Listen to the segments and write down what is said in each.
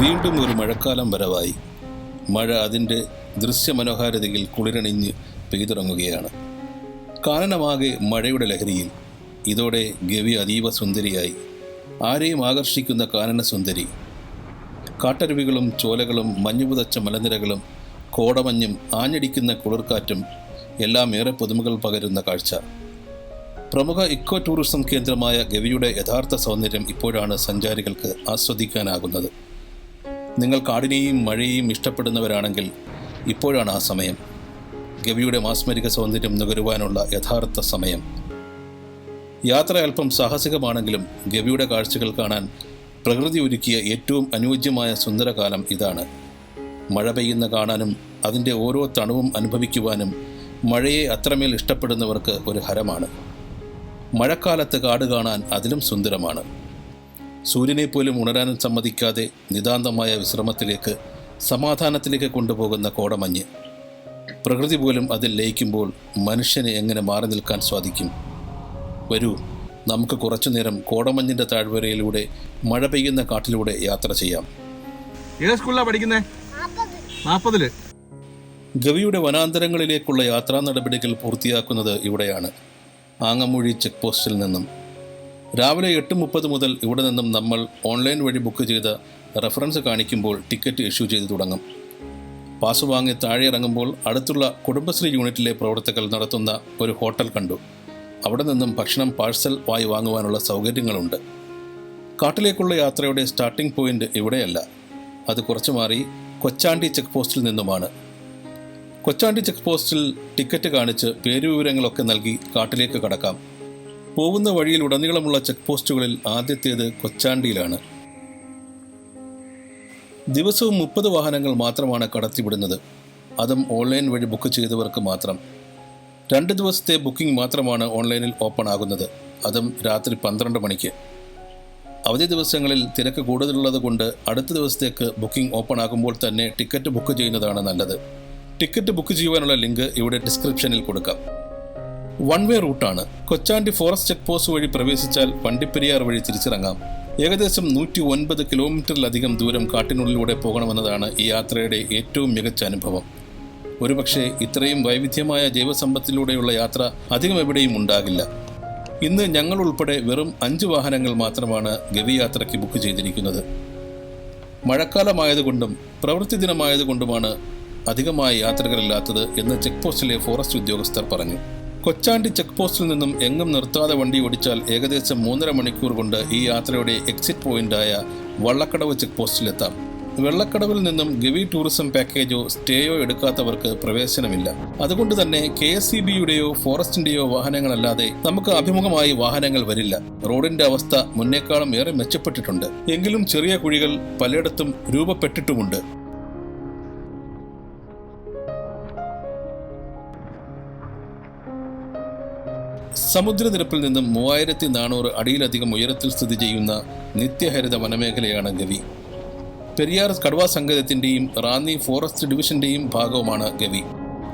വീണ്ടും ഒരു മഴക്കാലം വരവായി. മഴ അതിന്റെ ദൃശ്യമനോഹാരിതയിൽ കുളിരണിഞ്ഞ് പെയ്തുടങ്ങുകയാണ്. കാനനമാകെ മഴയുടെ ലഹരിയിൽ. ഇതോടെ ഗവി അതീവ സുന്ദരിയായി. ആരെയും ആകർഷിക്കുന്ന കാനന സുന്ദരി. കാട്ടരുവികളും ചോലകളും മഞ്ഞുപുതച്ച മലനിരകളും കോടമഞ്ഞും ആഞ്ഞടിക്കുന്ന കുളിർക്കാറ്റും എല്ലാം ഏറെ പുതുമകൾ പകരുന്ന കാഴ്ച. പ്രമുഖ ഇക്കോ ടൂറിസം കേന്ദ്രമായ ഗവിയുടെ യഥാർത്ഥ സൗന്ദര്യം ഇപ്പോഴാണ് സഞ്ചാരികൾക്ക് ആസ്വദിക്കാനാകുന്നത്. നിങ്ങൾ കാടിനെയും മഴയെയും ഇഷ്ടപ്പെടുന്നവരാണെങ്കിൽ ഇപ്പോഴാണ് ആ സമയം. ഗവിയുടെ മാസ്മരിക സൗന്ദര്യം നുകരുവാനുള്ള യഥാർത്ഥ സമയം. യാത്ര അല്പം സാഹസികമാണെങ്കിലും ഗവിയുടെ കാഴ്ചകൾ കാണാൻ പ്രകൃതി ഒരുക്കിയ ഏറ്റവും അനുയോജ്യമായ സുന്ദരകാലം ഇതാണ്. മഴ പെയ്യുന്ന കാണാനും അതിന്റെ ഓരോ തണുവും അനുഭവിക്കുവാനും മഴയെ അത്രമേൽ ഇഷ്ടപ്പെടുന്നവർക്ക് ഒരു ഹരമാണ്. മഴക്കാലത്ത് കാട് കാണാൻ അതിലും സുന്ദരമാണ്. സൂര്യനെ പോലും ഉണരാനും സമ്മതിക്കാതെ നിതാന്തമായ വിശ്രമത്തിലേക്ക് സമാധാനത്തിലേക്ക് കൊണ്ടുപോകുന്ന കോടമഞ്ഞ്. പ്രകൃതി പോലും അതിൽ ലയിക്കുമ്പോൾ മനുഷ്യന് എങ്ങനെ മാറി നിൽക്കാൻ സാധിക്കും? വരൂ നമുക്ക് കുറച്ചു നേരം കോടമഞ്ഞിന്റെ താഴ്വരയിലൂടെ മഴ പെയ്യുന്ന കാട്ടിലൂടെ യാത്ര ചെയ്യാം. ഏത് സ്കൂളിലാണ് പഠിക്കുന്നത് നാൽപ്പതിൽ ഗവിയുടെ വനാന്തരങ്ങളിലേക്കുള്ള യാത്രാ നടപടികൾ പൂർത്തിയാക്കുന്നത് ഇവിടെയാണ്. ആങ്ങമൂഴി ചെക്ക് പോസ്റ്റിൽ നിന്നും. രാവിലെ എട്ട് മുപ്പത് മുതൽ ഇവിടെ നിന്നും നമ്മൾ ഓൺലൈൻ വഴി ബുക്ക് ചെയ്ത് റെഫറൻസ് കാണിക്കുമ്പോൾ ടിക്കറ്റ് ഇഷ്യൂ ചെയ്തു തുടങ്ങും. പാസ് വാങ്ങി താഴെ ഇറങ്ങുമ്പോൾ അടുത്തുള്ള കുടുംബശ്രീ യൂണിറ്റിലെ പ്രവർത്തകർ നടത്തുന്ന ഒരു ഹോട്ടൽ കണ്ടു. അവിടെ നിന്നും ഭക്ഷണം പാഴ്സൽ വായി വാങ്ങുവാനുള്ള സൗകര്യങ്ങളുണ്ട്. കാട്ടിലേക്കുള്ള യാത്രയുടെ സ്റ്റാർട്ടിംഗ് പോയിന്റ് ഇവിടെയല്ല. അത് കുറച്ചു മാറി കൊച്ചാണ്ടി ചെക്ക് പോസ്റ്റിൽ നിന്നുമാണ്. കൊച്ചാണ്ടി ചെക്ക് പോസ്റ്റിൽ ടിക്കറ്റ് കാണിച്ച് പേരുവിവരങ്ങളൊക്കെ നൽകി കാട്ടിലേക്ക് കടക്കാം. പോകുന്ന വഴിയിൽ ഉടനീളമുള്ള ചെക്ക് പോസ്റ്റുകളിൽ ആദ്യത്തേത് കൊച്ചാണ്ടിയിലാണ്. ദിവസവും മുപ്പത് വാഹനങ്ങൾ മാത്രമാണ് കടത്തിവിടുന്നത്. അതും ഓൺലൈൻ വഴി ബുക്ക് ചെയ്തവർക്ക് മാത്രം. രണ്ട് ദിവസത്തെ ബുക്കിംഗ് മാത്രമാണ് ഓൺലൈനിൽ ഓപ്പൺ ആകുന്നത്. അതും രാത്രി പന്ത്രണ്ട് മണിക്ക്. അവധി ദിവസങ്ങളിൽ തിരക്ക് കൂടുതലുള്ളത് കൊണ്ട് അടുത്ത ദിവസത്തേക്ക് ബുക്കിംഗ് ഓപ്പൺ ആകുമ്പോൾ തന്നെ ടിക്കറ്റ് ബുക്ക് ചെയ്യുന്നതാണ് നല്ലത്. ടിക്കറ്റ് ബുക്ക് ചെയ്യുവാനുള്ള ലിങ്ക് ഇവിടെ ഡിസ്ക്രിപ്ഷനിൽ കൊടുക്കാം. വൺ വേ റൂട്ടാണ് കൊച്ചാണ്ടി ഫോറസ്റ്റ് ചെക്ക് പോസ്റ്റ് വഴി പ്രവേശിച്ചാൽ വണ്ടിപ്പെരിയാർ വഴി തിരിച്ചിറങ്ങാം. ഏകദേശം നൂറ്റി ഒൻപത് കിലോമീറ്ററിലധികം ദൂരം കാട്ടിനുള്ളിലൂടെ പോകണമെന്നതാണ് ഈ യാത്രയുടെ ഏറ്റവും മികച്ച അനുഭവം. ഒരുപക്ഷെ ഇത്രയും വൈവിധ്യമായ ജൈവസമ്പത്തിലൂടെയുള്ള യാത്ര അധികം എവിടെയും ഉണ്ടാകില്ല. ഇന്ന് ഞങ്ങൾ ഉൾപ്പെടെ വെറും അഞ്ച് വാഹനങ്ങൾ മാത്രമാണ് ഗവി യാത്രയ്ക്ക് ബുക്ക് ചെയ്തിരിക്കുന്നത്. മഴക്കാലമായതുകൊണ്ടും പ്രവൃത്തി ദിനമായതുകൊണ്ടുമാണ് അധികമായ യാത്രകളില്ലാത്തത് എന്ന് ചെക്ക് പോസ്റ്റിലെ ഫോറസ്റ്റ് ഉദ്യോഗസ്ഥർ പറഞ്ഞു. കൊച്ചാണ്ടി ചെക്ക് പോസ്റ്റിൽ നിന്നും എങ്ങും നിർത്താതെ വണ്ടി ഓടിച്ചാൽ ഏകദേശം മൂന്നര മണിക്കൂർ കൊണ്ട് ഈ യാത്രയുടെ എക്സിറ്റ് പോയിന്റായ വള്ളക്കടവ് ചെക്ക് പോസ്റ്റിലെത്താം വെള്ളക്കടവിൽ നിന്നും ഗവി ടൂറിസം പാക്കേജോ സ്റ്റേയോ എടുക്കാത്തവർക്ക് പ്രവേശനമില്ല. അതുകൊണ്ട് തന്നെ കെ എസ് സി ബിയുടെയോ ഫോറസ്റ്റിന്റെയോ വാഹനങ്ങളല്ലാതെ നമുക്ക് അഭിമുഖമായി വാഹനങ്ങൾ വരില്ല. റോഡിന്റെ അവസ്ഥ മുന്നേക്കാളും ഏറെ മെച്ചപ്പെട്ടിട്ടുണ്ട്. എങ്കിലും ചെറിയ കുഴികൾ പലയിടത്തും രൂപപ്പെട്ടിട്ടുമുണ്ട്. സമുദ്രനിരപ്പിൽ നിന്നും മൂവായിരത്തി നാനൂറ് അടിയിലധികം ഉയരത്തിൽ സ്ഥിതി ചെയ്യുന്ന നിത്യഹരിത വനമേഖലയാണ് ഗവി. പെരിയാർ കടുവാ സങ്കേതത്തിന്റെയും റാന്നി ഫോറസ്റ്റ് ഡിവിഷന്റെയും ഭാഗവുമാണ് ഗവി.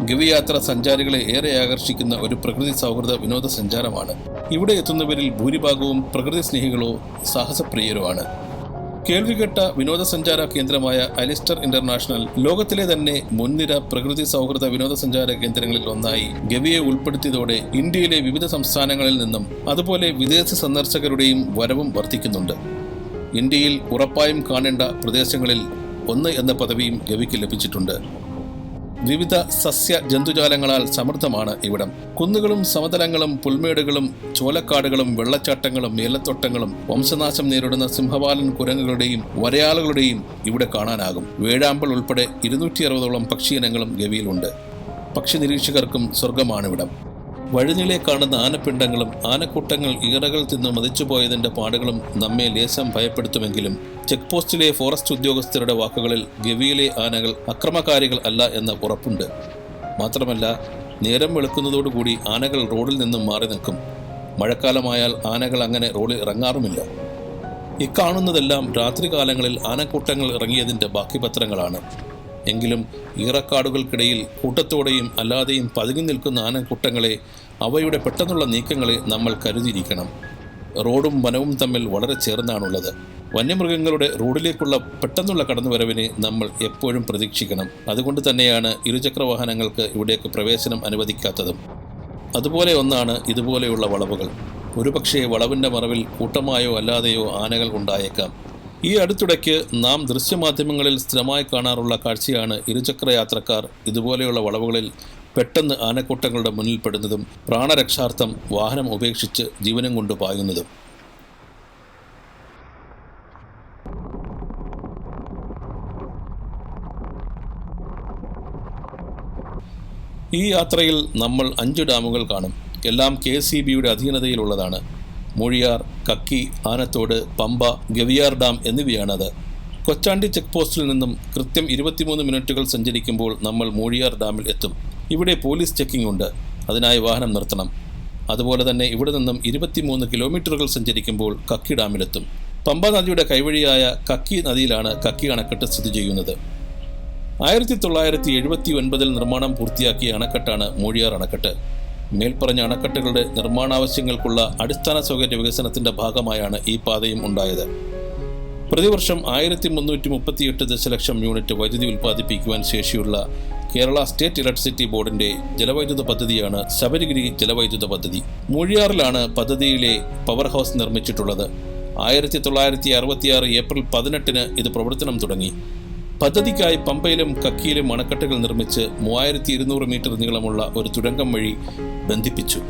ഗവി യാത്ര സഞ്ചാരികളെ ഏറെ ആകർഷിക്കുന്ന ഒരു പ്രകൃതി സൗഹൃദ വിനോദസഞ്ചാരമാണ്. ഇവിടെ എത്തുന്നവരിൽ ഭൂരിഭാഗവും പ്രകൃതി സ്നേഹികളോ സാഹസപ്രിയരുമാണ്. കേൾവികെട്ട വിനോദസഞ്ചാര കേന്ദ്രമായ അലിസ്റ്റർ ഇന്റർനാഷണൽ ലോകത്തിലെ തന്നെ മുൻനിര പ്രകൃതി സൗഹൃദ വിനോദസഞ്ചാര കേന്ദ്രങ്ങളിൽ ഒന്നായി ഗവിയെ ഉൾപ്പെടുത്തിയതോടെ ഇന്ത്യയിലെ വിവിധ സംസ്ഥാനങ്ങളിൽ നിന്നും അതുപോലെ വിദേശ സന്ദർശകരുടെയും വരവും വർദ്ധിക്കുന്നുണ്ട്. ഇന്ത്യയിൽ ഉറപ്പായും കാണേണ്ട പ്രദേശങ്ങളിൽ ഒന്ന് എന്ന പദവിയും ഗവിക്ക് ലഭിച്ചിട്ടുണ്ട്. വിവിധ സസ്യ ജന്തുജാലങ്ങളാൽ സമൃദ്ധമാണ് ഇവിടം. കുന്നുകളും സമതലങ്ങളും പുൽമേടുകളും ചോലക്കാടുകളും വെള്ളച്ചാട്ടങ്ങളും ഏലത്തോട്ടങ്ങളും വംശനാശം നേരിടുന്ന സിംഹവാലൻ കുരങ്ങുകളുടെയും വരയാളുകളുടെയും ഇവിടെ കാണാനാകും. വേഴാമ്പൽ ഉൾപ്പെടെ ഇരുന്നൂറ്റി അറുപതോളം പക്ഷിയിനങ്ങളും ഗവിയിലുണ്ട്. പക്ഷി നിരീക്ഷകർക്കും സ്വർഗമാണിവിടം വഴിനിലെ കാണുന്ന ആനപ്പിണ്ടങ്ങളും ആനക്കൂട്ടങ്ങൾ ഈറകൾ തിന്നു മതിച്ചുപോയതിന്റെ പാടുകളും നമ്മെ ലേശം ഭയപ്പെടുത്തുമെങ്കിലും ചെക്ക് പോസ്റ്റിലെ ഫോറസ്റ്റ് ഉദ്യോഗസ്ഥരുടെ വാക്കുകളിൽ ഗവിയിലെ ആനകൾ അക്രമകാരികൾ അല്ല എന്ന ഉറപ്പുണ്ട്. മാത്രമല്ല നേരം വെളുക്കുന്നതോടുകൂടി ആനകൾ റോഡിൽ നിന്നും മാറി നിൽക്കും. മഴക്കാലമായാൽ ആനകൾ അങ്ങനെ റോഡിൽ ഇറങ്ങാറുമില്ല. ഇക്കാണുന്നതെല്ലാം രാത്രികാലങ്ങളിൽ ആനക്കൂട്ടങ്ങൾ ഇറങ്ങിയതിന്റെ ബാക്കി പത്രങ്ങളാണ് എങ്കിലും ഈറക്കാടുകൾക്കിടയിൽ കൂട്ടത്തോടെയും അല്ലാതെയും പതുങ്ങി നിൽക്കുന്ന ആനക്കൂട്ടങ്ങളെ അവയുടെ പെട്ടെന്നുള്ള നീക്കങ്ങളെ നമ്മൾ കരുതിയിരിക്കണം. റോഡും വനവും തമ്മിൽ വളരെ ചേർന്നാണുള്ളത്. വന്യമൃഗങ്ങളുടെ റോഡിലേക്കുള്ള പെട്ടെന്നുള്ള കടന്നുവരവിനെ നമ്മൾ എപ്പോഴും പ്രതീക്ഷിക്കണം. അതുകൊണ്ട് തന്നെയാണ് ഇരുചക്ര വാഹനങ്ങൾക്ക് ഇവിടേക്ക് പ്രവേശനം അനുവദിക്കാത്തതും. അതുപോലെ ഒന്നാണ് ഇതുപോലെയുള്ള വളവുകൾ. ഒരുപക്ഷേ വളവിന്റെ മറവിൽ കൂട്ടമായോ അല്ലാതെയോ ആനകൾ ഉണ്ടായേക്കാം. ഈ അടുത്തിടയ്ക്ക് നാം ദൃശ്യമാധ്യമങ്ങളിൽ സ്ഥിരമായി കാണാറുള്ള കാഴ്ചയാണ് ഇരുചക്ര യാത്രക്കാർ ഇതുപോലെയുള്ള വളവുകളിൽ പെട്ടെന്ന് ആനക്കൂട്ടങ്ങളുടെ മുന്നിൽപ്പെടുന്നതും പ്രാണരക്ഷാർത്ഥം വാഹനം ഉപേക്ഷിച്ച് ജീവനം കൊണ്ട് പായുന്നതും. ഈ യാത്രയിൽ നമ്മൾ അഞ്ച് ഡാമുകൾ കാണും. എല്ലാം കെ സി ബിയുടെ അധീനതയിലുള്ളതാണ്. മൂഴിയാർ കക്കി ആനത്തോട് പമ്പ ഗവിയാർ ഡാം എന്നിവയാണത്. കൊച്ചാണ്ടി ചെക്ക് പോസ്റ്റിൽ നിന്നും കൃത്യം ഇരുപത്തിമൂന്ന് മിനിറ്റുകൾ സഞ്ചരിക്കുമ്പോൾ നമ്മൾ മൂഴിയാർ ഡാമിൽ എത്തും. ഇവിടെ പോലീസ് ചെക്കിംഗ് ഉണ്ട്. അതിനായി വാഹനം നിർത്തണം. അതുപോലെ തന്നെ ഇവിടെ നിന്നും ഇരുപത്തിമൂന്ന് കിലോമീറ്ററുകൾ സഞ്ചരിക്കുമ്പോൾ കക്കി ഡാമിലെത്തും. പമ്പ നദിയുടെ കൈവഴിയായ കക്കി നദിയിലാണ് കക്കി അണക്കെട്ട് സ്ഥിതി ചെയ്യുന്നത്. ആയിരത്തി തൊള്ളായിരത്തി എഴുപത്തി ഒൻപതിൽ നിർമ്മാണം പൂർത്തിയാക്കിയ അണക്കെട്ടാണ് മൂഴിയാർ അണക്കെട്ട്. മേൽപ്പറഞ്ഞ അണക്കെട്ടുകളുടെ നിർമ്മാണാവശ്യങ്ങൾക്കുള്ള അടിസ്ഥാന സൗകര്യ വികസനത്തിന്റെ ഭാഗമായാണ് ഈ പാതയും ഉണ്ടായത്. പ്രതിവർഷം ആയിരത്തി മുന്നൂറ്റി മുപ്പത്തിയെട്ട് ദശലക്ഷം യൂണിറ്റ് വൈദ്യുതി ഉൽപ്പാദിപ്പിക്കുവാൻ ശേഷിയുള്ള കേരള സ്റ്റേറ്റ് ഇലക്ട്രിസിറ്റി ബോർഡിന്റെ ജലവൈദ്യുത പദ്ധതിയാണ് ശബരിഗിരി ജലവൈദ്യുത പദ്ധതി. മൂഴിയാറിലാണ് പദ്ധതിയിലെ പവർ ഹൗസ് നിർമ്മിച്ചിട്ടുള്ളത്. ആയിരത്തി തൊള്ളായിരത്തി അറുപത്തിയാറ് ഏപ്രിൽ പതിനെട്ടിന് ഇത് പ്രവർത്തനം തുടങ്ങി. പദ്ധതിക്കായി പമ്പയിലും കക്കിയിലും അണക്കെട്ടുകൾ നിർമ്മിച്ച് മൂവായിരത്തി ഇരുന്നൂറ് മീറ്റർ നീളമുള്ള ഒരു തുരങ്കം വഴി ബന്ധിപ്പിച്ചു.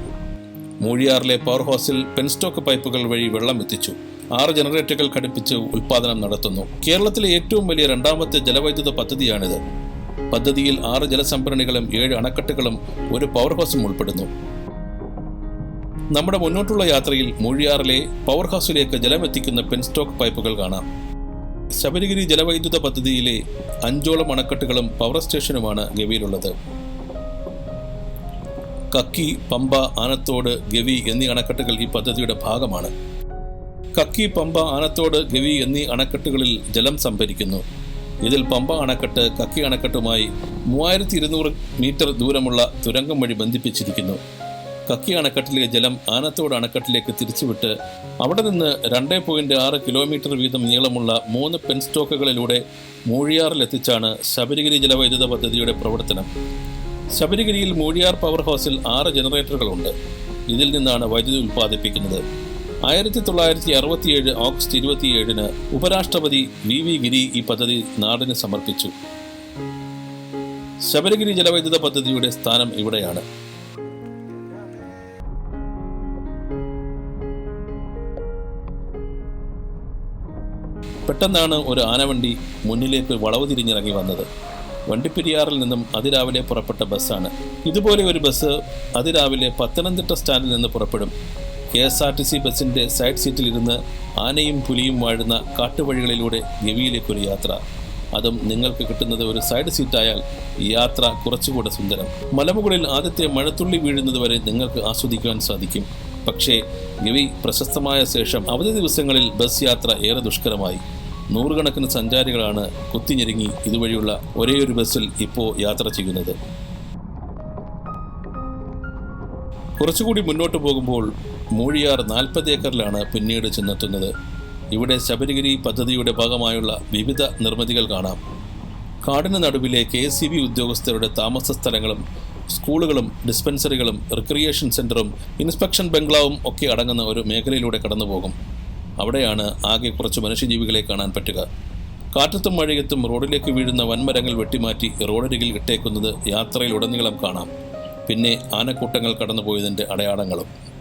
മൂഴിയാറിലെ പവർ ഹൗസിൽ പെൻസ്റ്റോക്ക് പൈപ്പുകൾ വഴി വെള്ളം എത്തിച്ചു. ആറ് ജനറേറ്ററുകൾ ഘടിപ്പിച്ച് ഉൽപാദനം നടത്തുന്നു. കേരളത്തിലെ ഏറ്റവും വലിയ രണ്ടാമത്തെ ജലവൈദ്യുത പദ്ധതിയാണിത്. പദ്ധതിയിൽ ആറ് ജലസംഭരണികളും ഏഴ് അണക്കെട്ടുകളും ഒരു പവർ ഹൗസും ഉൾപ്പെടുന്നു. നമ്മുടെ മുന്നോട്ടുള്ള യാത്രയിൽ മൂഴിയാറിലെ പവർ ഹൗസിലേക്ക് ജലമെത്തിക്കുന്ന പെൻസ്റ്റോക്ക് പൈപ്പുകൾ കാണാം. ശബരിഗിരി ജലവൈദ്യുത പദ്ധതിയിലെ അഞ്ചോളം അണക്കെട്ടുകളും പവർ സ്റ്റേഷനുമാണ് ഗവിയിലുള്ളത്. കക്കി പമ്പ ആനത്തോട് ഗവി എന്നീ അണക്കെട്ടുകൾ ഈ പദ്ധതിയുടെ ഭാഗമാണ്. കക്കി പമ്പ ആനത്തോട് ഗവി എന്നീ അണക്കെട്ടുകളിൽ ജലം സംഭരിക്കുന്നു. ഇതിൽ പമ്പ അണക്കെട്ട് കക്കി അണക്കെട്ടുമായി മൂവായിരത്തി ഇരുന്നൂറ് മീറ്റർ ദൂരമുള്ള തുരങ്കം വഴി ബന്ധിപ്പിച്ചിരിക്കുന്നു. കക്കി അണക്കെട്ടിലെ ജലം ആനത്തോട് അണക്കെട്ടിലേക്ക് തിരിച്ചുവിട്ട് അവിടെ നിന്ന് രണ്ട് പോയിന്റ് ആറ് കിലോമീറ്റർ വീതം നീളമുള്ള മൂന്ന് പെൻസ്റ്റോക്കുകളിലൂടെ മൂഴിയാറിലെത്തിച്ചാണ് ശബരിഗിരി ജലവൈദ്യുത പദ്ധതിയുടെ പ്രവർത്തനം. ശബരിഗിരിയിൽ മൂഴിയാർ പവർ ഹൗസിൽ ആറ് ജനറേറ്ററുകളുണ്ട് ഇതിൽ നിന്നാണ് വൈദ്യുതി ഉൽപ്പാദിപ്പിക്കുന്നത്. ആയിരത്തി തൊള്ളായിരത്തി അറുപത്തിയേഴ് ഓഗസ്റ്റ് ഇരുപത്തിയേഴിന് ഉപരാഷ്ട്രപതി വി വി ഗിരി ഈ പദ്ധതി നാടിന് സമർപ്പിച്ചു. ശബരിഗിരി ജലവൈദ്യുത പദ്ധതിയുടെ സ്ഥാനം ഇവിടെയാണ്. പെട്ടെന്നാണ് ഒരു ആനവണ്ടി മുന്നിലേക്ക് വളവ് തിരിഞ്ഞിറങ്ങി വന്നത്. വണ്ടിപ്പെരിയാറിൽ നിന്നും അതിരാവിലെ പുറപ്പെട്ട ബസ്സാണ്. ഇതുപോലെ ഒരു ബസ് അതിരാവിലെ പത്തനംതിട്ട സ്റ്റാൻഡിൽ നിന്ന് പുറപ്പെടും. K S R T C ബസ്സിന്റെ സൈഡ് സീറ്റിലിരുന്ന് ആനയും പുലിയും വാഴുന്ന കാട്ടുവഴികളിലൂടെ ഗവിയിലേക്കൊരു യാത്ര. അതും നിങ്ങൾക്ക് കിട്ടുന്നത് ഒരു സൈഡ് സീറ്റായാൽ യാത്ര കുറച്ചുകൂടെ സുന്ദരം. മലമുകളിൽ ആദ്യത്തെ മഴത്തുള്ളി വീഴുന്നത് വരെ നിങ്ങൾക്ക് ആസ്വദിക്കുവാൻ സാധിക്കും. പക്ഷേ ഗവി പ്രശസ്തമായ ശേഷം അവധി ദിവസങ്ങളിൽ ബസ് യാത്ര ഏറെ ദുഷ്കരമായി. നൂറുകണക്കിന് സഞ്ചാരികളാണ് കുത്തിഞ്ഞെരുങ്ങി ഇതുവഴിയുള്ള ഒരേയൊരു ബസ്സിൽ ഇപ്പോൾ യാത്ര ചെയ്യുന്നത്. കുറച്ചുകൂടി മുന്നോട്ട് പോകുമ്പോൾ മൂഴിയാർ നാൽപ്പത് ഏക്കറിലാണ് പിന്നീട് ചെന്നെത്തുന്നത്. ഇവിടെ ശബരിഗിരി പദ്ധതിയുടെ ഭാഗമായുള്ള വിവിധ നിർമ്മിതികൾ കാണാം. കാടിന് നടുവിലെ കെ സി ബി ഉദ്യോഗസ്ഥരുടെ താമസ സ്ഥലങ്ങളും സ്കൂളുകളും ഡിസ്പെൻസറികളും റിക്രിയേഷൻ സെന്ററും ഇൻസ്പെക്ഷൻ ബംഗ്ലാവും ഒക്കെ അടങ്ങുന്ന ഒരു മേഖലയിലൂടെ കടന്നുപോകും. അവിടെയാണ് ആകെ കുറച്ച് മനുഷ്യജീവികളെ കാണാൻ പറ്റുക. കാറ്റത്തും മഴയത്തും റോഡിലേക്ക് വീഴുന്ന വൻമരങ്ങൾ വെട്ടിമാറ്റി റോഡരികിൽ ഇട്ടേക്കുന്നത് യാത്രയിലുടനീളം കാണാം. പിന്നെ ആനക്കൂട്ടങ്ങൾ കടന്നുപോയതിന്റെ അടയാളങ്ങളും.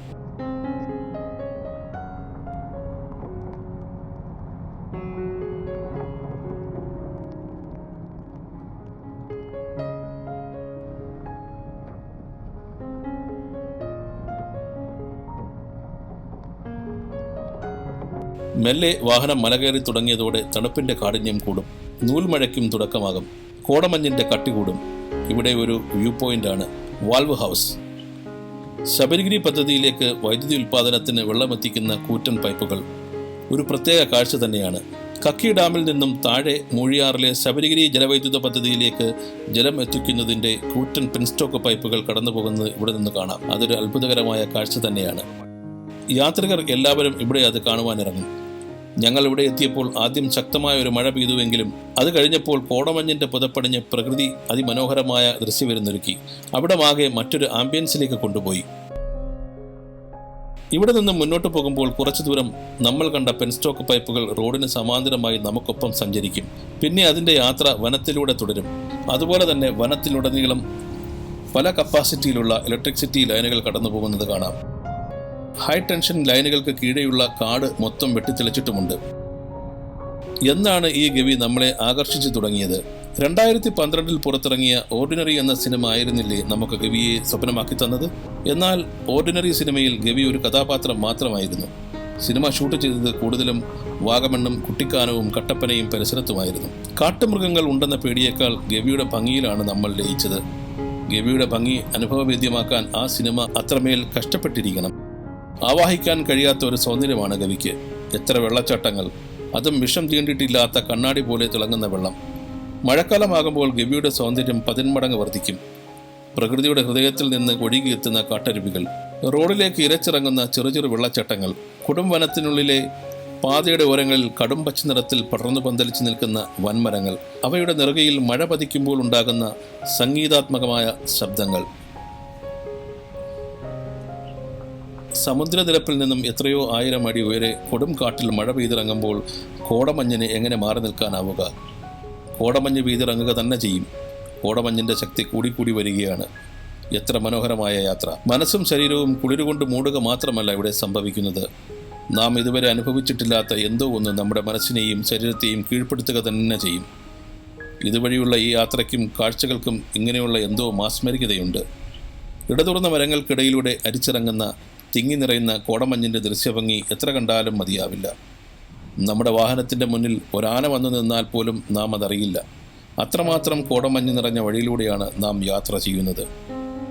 മെല്ലെ വാഹനം മലകയറി തുടങ്ങിയതോടെ തണുപ്പിന്റെ കാഠിന്യം കൂടും. നൂൽമഴയ്ക്കും തുടക്കമാകും. കോടമഞ്ഞിന്റെ കട്ടി കൂടും. ഇവിടെ ഒരു വ്യൂ പോയിന്റ് ആണ്. Valve house. ശബരിഗിരി പദ്ധതിയിലേക്ക് വൈദ്യുതി ഉൽപ്പാദനത്തിന് വെള്ളമെത്തിക്കുന്ന കൂറ്റൻ പൈപ്പുകൾ. ഒരു പ്രത്യേക കാഴ്ച തന്നെയാണ്. കക്കി ഡാമിൽ നിന്നും താഴെ മൂഴിയാറിലെ ശബരിഗിരി ജലവൈദ്യുത പദ്ധതിയിലേക്ക് ജലം എത്തിക്കുന്നതിന്റെ കൂറ്റൻ പിൻസ്റ്റോക്ക് പൈപ്പുകൾ കടന്നുപോകുന്നത് ഇവിടെ നിന്ന് കാണാം. അതൊരു അത്ഭുതകരമായ കാഴ്ച തന്നെയാണ്. യാത്രികർ എല്ലാവരും ഇവിടെ അത് കാണുവാനിറങ്ങും. ഞങ്ങൾ ഇവിടെ എത്തിയപ്പോൾ ആദ്യം ശക്തമായ ഒരു മഴ പെയ്തുവെങ്കിലും അത് കഴിഞ്ഞപ്പോൾ കോടമഞ്ഞിന്റെ പുതപ്പടിഞ്ഞ് പ്രകൃതി അതിമനോഹരമായ ദൃശ്യവിരുന്നൊരുക്കി അവിടമാകെ മറ്റൊരു ആംബിയൻസിലേക്ക് കൊണ്ടുപോയി. ഇവിടെ നിന്ന് മുന്നോട്ട് പോകുമ്പോൾ കുറച്ചു ദൂരം നമ്മൾ കണ്ട പെൻസ്റ്റോക്ക് പൈപ്പുകൾ റോഡിന് സമാന്തരമായി നമുക്കൊപ്പം സഞ്ചരിക്കും. പിന്നെ അതിന്റെ യാത്ര വനത്തിലൂടെ തുടരും. അതുപോലെ തന്നെ വനത്തിലുടനീളം പല കപ്പാസിറ്റിയിലുള്ള ഇലക്ട്രിസിറ്റി ലൈനുകൾ കടന്നു പോകുന്നത് കാണാം. ഹൈ ടെൻഷൻ ലൈനുകൾക്ക് കീഴെയുള്ള കാട് മൊത്തം വെട്ടിത്തെളിച്ചിട്ടുമുണ്ട്. എന്നാണ് ഈ ഗവി നമ്മളെ ആകർഷിച്ചു തുടങ്ങിയത്? രണ്ടായിരത്തി പന്ത്രണ്ടിൽ പുറത്തിറങ്ങിയ ഓർഡിനറി എന്ന സിനിമ ആയിരുന്നില്ലേ നമുക്ക് ഗവിയെ സ്വപ്നമാക്കി തന്നത്? എന്നാൽ ഓർഡിനറി സിനിമയിൽ ഗവി ഒരു കഥാപാത്രം മാത്രമായിരുന്നു. സിനിമ ഷൂട്ട് ചെയ്തത് കൂടുതലും വാഗമണ്ണും കുട്ടിക്കാനവും കട്ടപ്പനയും പരിസരത്തുമായിരുന്നു. കാട്ടുമൃഗങ്ങൾ ഉണ്ടെന്ന പേടിയേക്കാൾ ഗവിയുടെ ഭംഗിയിലാണ് നമ്മൾ ലയിച്ചത്. ഗവിയുടെ ഭംഗി അനുഭവവേദ്യമാക്കാൻ ആ സിനിമ അത്രമേൽ കഷ്ടപ്പെട്ടിരിക്കണം. ആവാഹിക്കാൻ കഴിയാത്ത ഒരു സൗന്ദര്യമാണ് ഗവിക്ക്. എത്ര വെള്ളച്ചാട്ടങ്ങൾ. അതും വിഷം തീണ്ടിയിട്ടില്ലാത്ത കണ്ണാടി പോലെ തിളങ്ങുന്ന വെള്ളം. മഴക്കാലമാകുമ്പോൾ ഗവിയുടെ സൗന്ദര്യം പതിന്മടങ്ങ് വർദ്ധിക്കും. പ്രകൃതിയുടെ ഹൃദയത്തിൽ നിന്ന് ഒഴുകിയെത്തുന്ന കാട്ടരുവികൾ. റോഡിലേക്ക് ഇരച്ചിറങ്ങുന്ന ചെറു ചെറു വെള്ളച്ചാട്ടങ്ങൾ. കുടുംബനത്തിനുള്ളിലെ പാതയുടെ ഓരങ്ങളിൽ കടും പച്ച നിറത്തിൽ പടർന്നു പന്തലിച്ചു നിൽക്കുന്ന വൻമരങ്ങൾ. അവയുടെ നിറകയിൽ മഴ പതിക്കുമ്പോൾ ഉണ്ടാകുന്ന സംഗീതാത്മകമായ ശബ്ദങ്ങൾ. സമുദ്രനിരപ്പിൽ നിന്നും എത്രയോ ആയിരം അടി ഉയരെ കൊടും കാട്ടിൽ മഴ പെയ്തിറങ്ങുമ്പോൾ കോടമഞ്ഞിന് എങ്ങനെ മാറി നിൽക്കാനാവുക? കോടമഞ്ഞ് പെയ്തിറങ്ങുക തന്നെ ചെയ്യും. കോടമഞ്ഞിന്റെ ശക്തി കൂടിക്കൂടി വരികയാണ്. എത്ര മനോഹരമായ യാത്ര. മനസ്സും ശരീരവും കുളിരുകൊണ്ട് മൂടുക മാത്രമല്ല ഇവിടെ സംഭവിക്കുന്നത്. നാം ഇതുവരെ അനുഭവിച്ചിട്ടില്ലാത്ത എന്തോ ഒന്ന് നമ്മുടെ മനസ്സിനെയും ശരീരത്തെയും കീഴ്പ്പെടുത്തുക തന്നെ ചെയ്യും. ഇതുവഴിയുള്ള ഈ യാത്രയ്ക്കും കാഴ്ചകൾക്കും ഇങ്ങനെയുള്ള എന്തോ മാസ്മരികതയുണ്ട്. ഇടതുറന്ന മരങ്ങൾക്കിടയിലൂടെ അരിച്ചിറങ്ങുന്ന തിങ്ങി നിറയുന്ന കോടമഞ്ഞിന്റെ ദൃശ്യഭംഗി എത്ര കണ്ടാലും മതിയാവില്ല. നമ്മുടെ വാഹനത്തിന്റെ മുന്നിൽ ഒരാന വന്നു നിന്നാൽ പോലും നാം അതറിയില്ല. അത്രമാത്രം കോടമഞ്ഞ് നിറഞ്ഞ വഴിയിലൂടെയാണ് നാം യാത്ര ചെയ്യുന്നത്.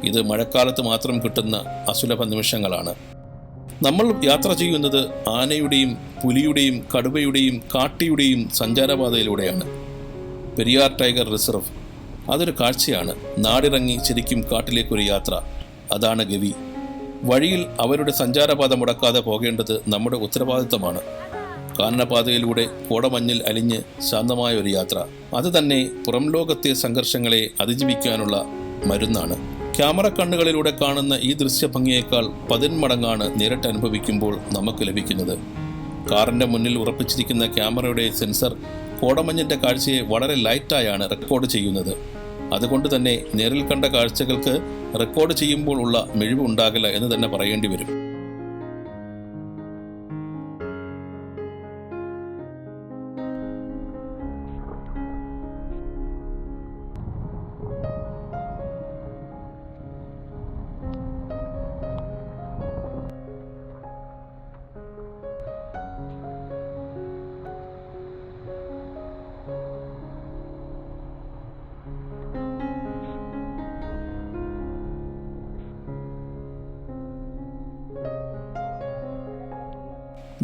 ഇത് മഴക്കാലത്ത് മാത്രം കിട്ടുന്ന അസുലഭ നിമിഷങ്ങളാണ്. നമ്മൾ യാത്ര ചെയ്യുന്നത് ആനയുടെയും പുലിയുടെയും കടുവയുടെയും കാട്ടിയുടെയും സഞ്ചാരപാതയിലൂടെയാണ്. Periyar tiger reserve. അതൊരു കാഴ്ചയാണ്. നാടിറങ്ങി ശരിക്കും കാട്ടിലേക്കൊരു യാത്ര. അതാണ് ഗവി. വഴിയിൽ അവരുടെ സഞ്ചാരപാത മുടക്കാതെ പോകേണ്ടത് നമ്മുടെ ഉത്തരവാദിത്തമാണ് കാനനപാതയിലൂടെ കോടമഞ്ഞിൽ അലിഞ്ഞ് ശാന്തമായ ഒരു യാത്ര. അത് തന്നെ പുറം ലോകത്തെ സംഘർഷങ്ങളെ അതിജീവിക്കാനുള്ള മരുന്നാണ്. ക്യാമറ കണ്ണുകളിലൂടെ കാണുന്ന ഈ ദൃശ്യഭംഗിയേക്കാൾ പതിന്മടങ്ങാണ് നേരിട്ട് അനുഭവിക്കുമ്പോൾ നമുക്ക് ലഭിക്കുന്നത്. കാറിന്റെ മുന്നിൽ ഉറപ്പിച്ചിരിക്കുന്ന ക്യാമറയുടെ സെൻസർ കോടമഞ്ഞിന്റെ കാഴ്ചയെ വളരെ ലൈറ്റായാണ് റെക്കോർഡ് ചെയ്യുന്നത്. അതുകൊണ്ട് തന്നെ നേരിൽ കണ്ട കാഴ്ചകൾക്ക് റെക്കോർഡ് ചെയ്യുമ്പോൾ ഉള്ള മിഴിവ് ഉണ്ടാകില്ല എന്ന് തന്നെ പറയേണ്ടി വരും.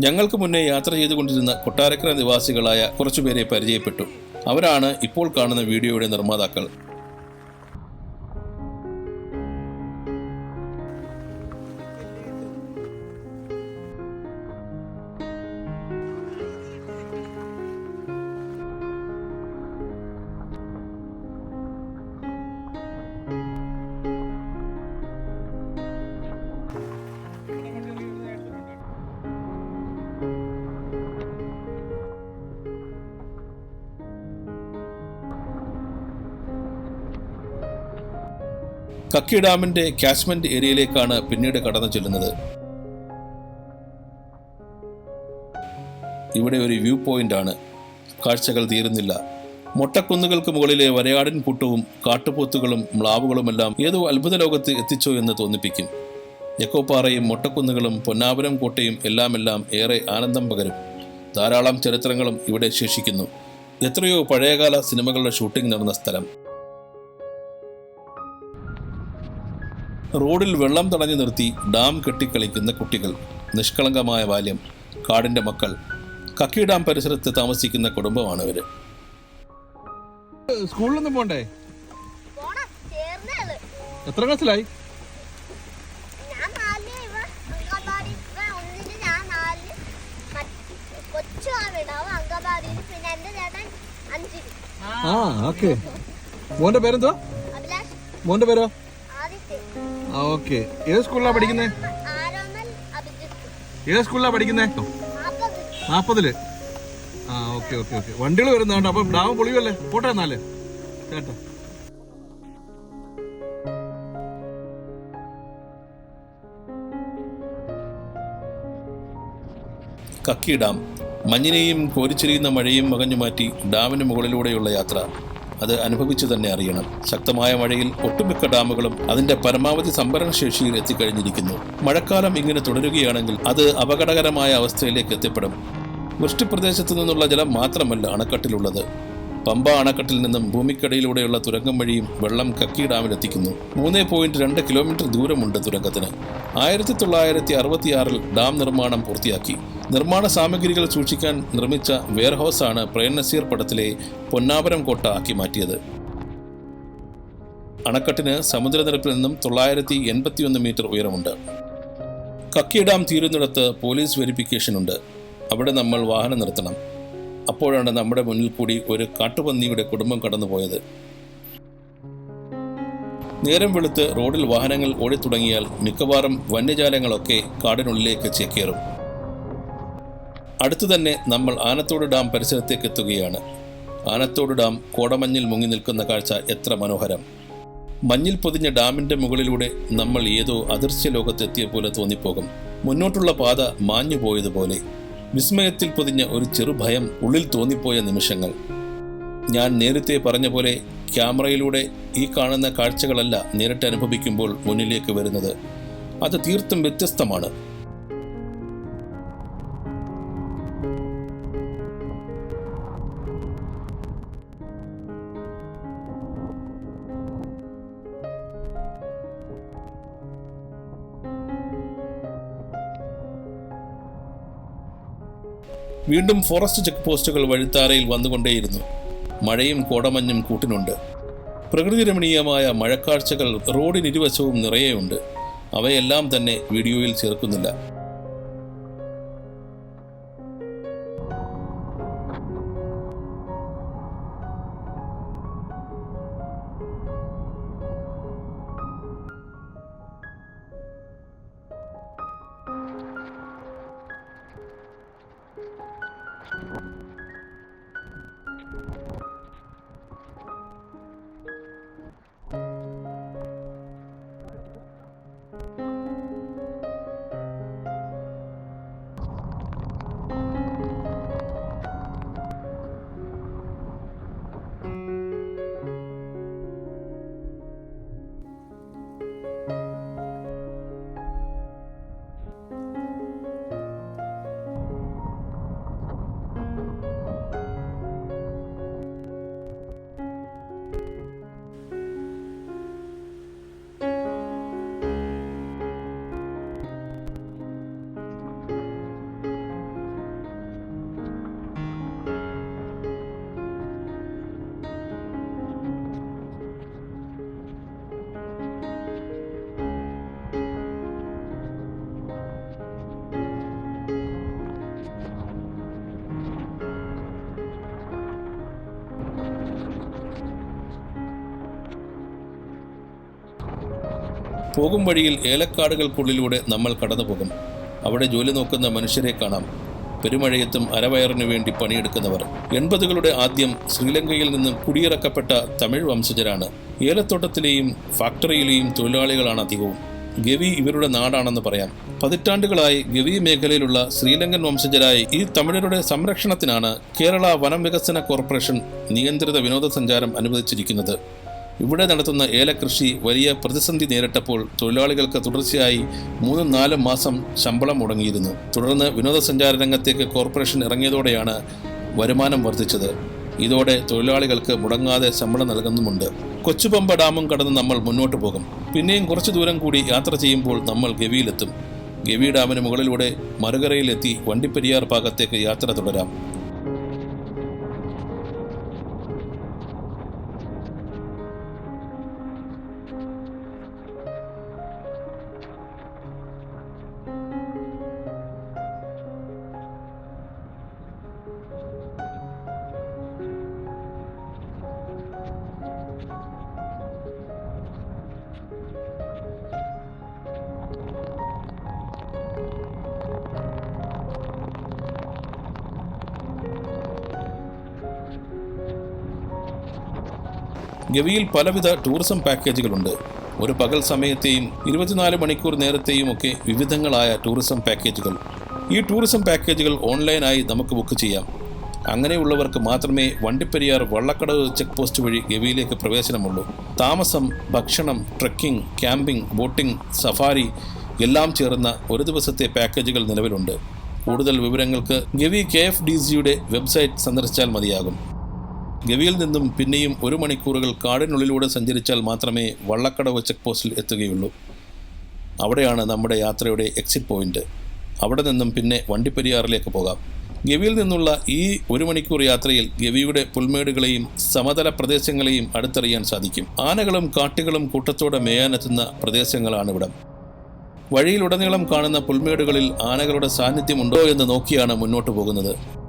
ഞങ്ങൾക്ക് മുന്നേ യാത്ര ചെയ്തുകൊണ്ടിരുന്ന കൊട്ടാരക്കര നിവാസികളായ കുറച്ചുപേരെ പരിചയപ്പെട്ടു. അവരാണ് ഇപ്പോൾ കാണുന്ന വീഡിയോയുടെ നിർമ്മാതാക്കൾ. കക്കി ഡാമിന്റെ കാച്ച്മെന്റ് ഏരിയയിലേക്കാണ് പിന്നീട് കടന്നു ചെല്ലുന്നത്. ഇവിടെ ഒരു വ്യൂ പോയിന്റ് ആണ്. കാഴ്ചകൾ തീരുന്നില്ല. മൊട്ടക്കുന്നുകൾക്ക് മുകളിലെ വരയാടൻ കൂട്ടവും കാട്ടുപോത്തുകളും മ്ലാവുകളുമെല്ലാം ഏതോ അത്ഭുത ലോകത്ത് എത്തിച്ചോ എന്ന് തോന്നിപ്പിക്കും. എക്കോപ്പാറയും മൊട്ടക്കുന്നുകളും പൊന്നാപുരം കോട്ടയും എല്ലാമെല്ലാം ഏറെ ആനന്ദം പകരും. ധാരാളം ചരിത്രങ്ങളും ഇവിടെ ശേഷിക്കുന്നു. എത്രയോ പഴയകാല സിനിമകളുടെ ഷൂട്ടിംഗ് നടന്ന സ്ഥലം. റോഡിൽ വെള്ളം തടഞ്ഞു നിർത്തി ഡാം കെട്ടിക്കളിക്കുന്ന കുട്ടികൾ നിഷ്കളങ്കമായ ബാല്യം കാടിന്റെ മക്കൾ കക്കി ഡാം പരിസരത്ത് താമസിക്കുന്ന കുടുംബമാണ് ഇവർ. സ്കൂളിലൊന്നും പോണ്ടേ? എത്ര ക്ലാസ്സിലായി? ആ ഓക്കെ. മോന്റെ പേരെന്തോ മോന്റെ പേരോ? ഓക്കെ. ഏത് സ്കൂളിലാ പഠിക്കുന്നേ? ആരോമൽ അഭിജിത്ത് ഏത് സ്കൂളിലാ പഠിക്കുന്നേ? നാപ്പത് നാപ്പതിൽ. ആ ഓക്കെ ഓക്കെ ഓക്കെ. വണ്ടികൾ വരുന്നുണ്ട് അപ്പൊ ഡാം പൊളിയല്ലേ പോട്ടെ എന്നാൽ. കേട്ടോ. കക്കി ഡാം മഞ്ഞിനെയും കോരിച്ചെരിയുന്ന മഴയും മകഞ്ഞു മാറ്റി ഡാമിന് മുകളിലൂടെയുള്ള യാത്ര. അത് അനുഭവിച്ചു തന്നെ അറിയണം. ശക്തമായ മഴയിൽ ഒട്ടുമിക്ക ഡാമുകളും അതിന്റെ പരമാവധി സംഭരണ ശേഷിയിൽ എത്തിക്കഴിഞ്ഞിരിക്കുന്നു. മഴക്കാലം ഇങ്ങനെ തുടരുകയാണെങ്കിൽ അത് അപകടകരമായ അവസ്ഥയിലേക്ക് എത്തിപ്പെടും. വൃഷ്ടിപ്രദേശത്തു നിന്നുള്ള ജലം മാത്രമല്ല അണക്കെട്ടിലുള്ളത്. പമ്പ അണക്കെട്ടിൽ നിന്നും ഭൂമിക്കടിയിലൂടെയുള്ള തുരങ്കം വഴിയും വെള്ളം കക്കി ഡാമിലെത്തിക്കുന്നു മൂന്ന് പോയിന്റ് രണ്ട് കിലോമീറ്റർ ദൂരമുണ്ട് തുരങ്കത്തിന്. ആയിരത്തി തൊള്ളായിരത്തി അറുപത്തിയാറിൽ ഡാം നിർമ്മാണം പൂർത്തിയാക്കി. നിർമ്മാണ സാമഗ്രികൾ സൂക്ഷിക്കാൻ നിർമ്മിച്ച വെയർഹൌസാണ് പ്രേം നസീർ പടത്തിലെ പൊന്നാപുരം കോട്ട ആക്കി മാറ്റിയത്. അണക്കെട്ടിന് സമുദ്രനിരപ്പിൽ നിന്നും തൊള്ളായിരത്തി എൺപത്തിയൊന്ന് മീറ്റർ ഉയരമുണ്ട്. കക്കി ഡാം തീരുന്നിടത്ത് പോലീസ് വെരിഫിക്കേഷൻ ഉണ്ട് അവിടെ നമ്മൾ വാഹനം നിർത്തണം. അപ്പോഴാണ് നമ്മുടെ മുന്നിൽ കൂടി ഒരു കാട്ടുപന്നിയുടെ കുടുംബം കടന്നുപോയത്. നേരം വെളുത്ത് റോഡിൽ വാഹനങ്ങൾ ഓടിത്തുടങ്ങിയാൽ മിക്കവാറും വന്യജാലങ്ങളൊക്കെ കാടിനുള്ളിലേക്ക് ചേക്കേറും. അടുത്തു തന്നെ നമ്മൾ ആനത്തോട് ഡാം പരിസരത്തേക്ക് എത്തുകയാണ്. ആനത്തോട് ഡാം കോടമഞ്ഞിൽ മുങ്ങി നിൽക്കുന്ന കാഴ്ച എത്ര മനോഹരം. മഞ്ഞിൽ പൊതിഞ്ഞ ഡാമിന്റെ മുകളിലൂടെ നമ്മൾ ഏതോ അദൃശ്യ ലോകത്തെത്തിയ പോലെ തോന്നിപ്പോകും. മുന്നോട്ടുള്ള പാത മാഞ്ഞു പോയതുപോലെ വിസ്മയത്തിൽ പൊതിഞ്ഞ ഒരു ചെറുഭയം ഉള്ളിൽ തോന്നിപ്പോയ നിമിഷങ്ങൾ. ഞാൻ നേരത്തെ പറഞ്ഞ പോലെ ക്യാമറയിലൂടെ ഈ കാണുന്ന കാഴ്ചകളല്ല നേരിട്ട് അനുഭവിക്കുമ്പോൾ മുന്നിലേക്ക് വരുന്നത്. അത് തീർത്തും വ്യത്യസ്തമാണ്. വീണ്ടും ഫോറസ്റ്റ് ചെക്ക് പോസ്റ്റുകൾ വഴിത്താരയിൽ വന്നുകൊണ്ടേയിരുന്നു. മഴയും കോടമഞ്ഞും കൂട്ടിനുണ്ട്. പ്രകൃതി രമണീയമായ മഴക്കാഴ്ചകൾ റോഡിനിരുവശവും നിറയെയുണ്ട് അവയെല്ലാം തന്നെ വീഡിയോയിൽ ചേർക്കുന്നില്ല. പോകും വഴിയിൽ ഏലക്കാടുകൾക്കുള്ളിലൂടെ നമ്മൾ കടന്നു പോകും അവിടെ ജോലി നോക്കുന്ന മനുഷ്യരെ കാണാം. പെരുമഴയത്തും അരവയറിനു വേണ്ടി പണിയെടുക്കുന്നവർ. എൺപതുകളുടെ ആദ്യം ശ്രീലങ്കയിൽ നിന്നും കുടിയിറക്കപ്പെട്ട തമിഴ് വംശജരാണ്. ഏലത്തോട്ടത്തിലെയും ഫാക്ടറിയിലെയും തൊഴിലാളികളാണ് അധികവും. ഗവി ഇവരുടെ നാടാണെന്ന് പറയാം. പതിറ്റാണ്ടുകളായി ഗവി മേഖലയിലുള്ള ശ്രീലങ്കൻ വംശജരായ ഈ തമിഴരുടെ സംരക്ഷണത്തിനാണ് കേരള വനം വികസന കോർപ്പറേഷൻ നിയന്ത്രിത വിനോദസഞ്ചാരം അനുവദിച്ചിരിക്കുന്നത്. ഇവിടെ നടത്തുന്ന ഏലകൃഷി വലിയ പ്രതിസന്ധി നേരിട്ടപ്പോൾ തൊഴിലാളികൾക്ക് തുടർച്ചയായി മൂന്നും നാലും മാസം ശമ്പളം മുടങ്ങിയിരുന്നു. തുടർന്ന് വിനോദസഞ്ചാര രംഗത്തേക്ക് കോർപ്പറേഷൻ ഇറങ്ങിയതോടെയാണ് വരുമാനം വർദ്ധിച്ചത്. ഇതോടെ തൊഴിലാളികൾക്ക് മുടങ്ങാതെ ശമ്പളം നൽകുന്നുമുണ്ട്. കൊച്ചുപമ്പ ഡാമും കടന്ന് നമ്മൾ മുന്നോട്ട് പോകും. പിന്നെയും കുറച്ചു ദൂരം കൂടി യാത്ര ചെയ്യുമ്പോൾ നമ്മൾ ഗവിയിലെത്തും. ഗവി ഡാമിന് മുകളിലൂടെ മറുകരയിലെത്തി വണ്ടിപ്പെരിയാർ ഭാഗത്തേക്ക് യാത്ര തുടരാം. ഗവിയിൽ പലവിധ ടൂറിസം പാക്കേജുകളുണ്ട്. ഒരു പകൽ സമയത്തെയും ഇരുപത്തിനാല് മണിക്കൂർ നേരത്തെയും ഒക്കെ വിവിധങ്ങളായ ടൂറിസം പാക്കേജുകൾ. ഈ ടൂറിസം പാക്കേജുകൾ ഓൺലൈനായി നമുക്ക് ബുക്ക് ചെയ്യാം. അങ്ങനെയുള്ളവർക്ക് മാത്രമേ വണ്ടിപ്പെരിയാർ വള്ളക്കടവ് ചെക്ക് പോസ്റ്റ് വഴി ഗവിയിലേക്ക് പ്രവേശനമുള്ളൂ. താമസം ഭക്ഷണം ട്രക്കിംഗ് ക്യാമ്പിംഗ് ബോട്ടിംഗ് സഫാരി എല്ലാം ചേർന്ന ഒരു ദിവസത്തെ പാക്കേജുകൾ നിലവിലുണ്ട്. കൂടുതൽ വിവരങ്ങൾക്ക് ഗവി കെ എഫ് ഡി സിയുടെ വെബ്സൈറ്റ് സന്ദർശിച്ചാൽ മതിയാകും. ഗവിയിൽ നിന്നും പിന്നെയും ഒരു മണിക്കൂറുകൾ കാടിനുള്ളിലൂടെ സഞ്ചരിച്ചാൽ മാത്രമേ വള്ളക്കടവ് ചെക്ക് പോസ്റ്റിൽ എത്തുകയുള്ളൂ. അവിടെയാണ് നമ്മുടെ യാത്രയുടെ എക്സിറ്റ് പോയിന്റ് അവിടെ നിന്നും പിന്നെ വണ്ടിപ്പെരിയാറിലേക്ക് പോകാം. ഗവിയിൽ നിന്നുള്ള ഈ ഒരു മണിക്കൂർ യാത്രയിൽ ഗവിയുടെ പുൽമേടുകളെയും സമതല പ്രദേശങ്ങളെയും അടുത്തറിയാൻ സാധിക്കും. ആനകളും കാട്ടുകളും കൂട്ടത്തോടെ മേയാനെത്തുന്ന പ്രദേശങ്ങളാണ് ഇവിടം. വഴിയിലുടനീളം കാണുന്ന പുൽമേടുകളിൽ ആനകളുടെ സാന്നിധ്യമുണ്ടോ എന്ന് നോക്കിയാണ് മുന്നോട്ട് പോകുന്നത്.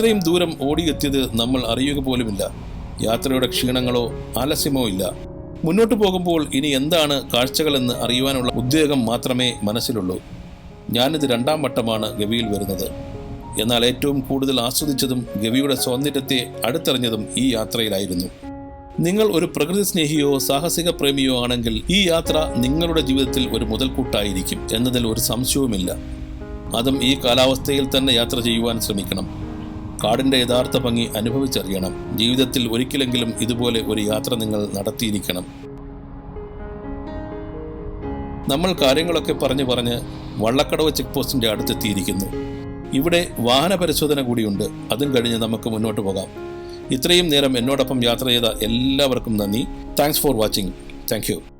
ഇത്രയും ദൂരം ഓടിയെത്തിയത് നമ്മൾ അറിയുക പോലുമില്ല. യാത്രയുടെ ക്ഷീണങ്ങളോ ആലസ്യമോ ഇല്ല. മുന്നോട്ട് പോകുമ്പോൾ ഇനി എന്താണ് കാഴ്ചകളെന്ന് അറിയുവാനുള്ള ഉദ്വേഗം മാത്രമേ മനസ്സിലുള്ളൂ. ഞാനിത് രണ്ടാം വട്ടമാണ് ഗവിയിൽ വരുന്നത്. എന്നാൽ ഏറ്റവും കൂടുതൽ ആസ്വദിച്ചതും ഗവിയുടെ സൗന്ദര്യത്തെ അടുത്തറിഞ്ഞതും ഈ യാത്രയിലായിരുന്നു. നിങ്ങൾ ഒരു പ്രകൃതി സ്നേഹിയോ സാഹസിക പ്രേമിയോ ആണെങ്കിൽ ഈ യാത്ര നിങ്ങളുടെ ജീവിതത്തിൽ ഒരു മുതൽക്കൂട്ടായിരിക്കും എന്നതിൽ ഒരു സംശയവുമില്ല. അതും ഈ കാലാവസ്ഥയിൽ തന്നെ യാത്ര ചെയ്യുവാൻ ശ്രമിക്കണം. കാടിന്റെ യഥാർത്ഥ ഭംഗി അനുഭവിച്ചറിയണം. ജീവിതത്തിൽ ഒരിക്കലെങ്കിലും ഇതുപോലെ ഒരു യാത്ര നിങ്ങൾ നടത്തിയിരിക്കണം. നമ്മൾ കാര്യങ്ങളൊക്കെ പറഞ്ഞു പറഞ്ഞ് വള്ളക്കടവ് ചെക്ക് പോസ്റ്റിന്റെ അടുത്തെത്തിയിരിക്കുന്നു. ഇവിടെ വാഹന പരിശോധന കൂടിയുണ്ട്. അതും കഴിഞ്ഞ് നമുക്ക് മുന്നോട്ട് പോകാം. ഇത്രയും നേരം എന്നോടൊപ്പം യാത്ര ചെയ്ത എല്ലാവർക്കും നന്ദി. Thanks for watching thank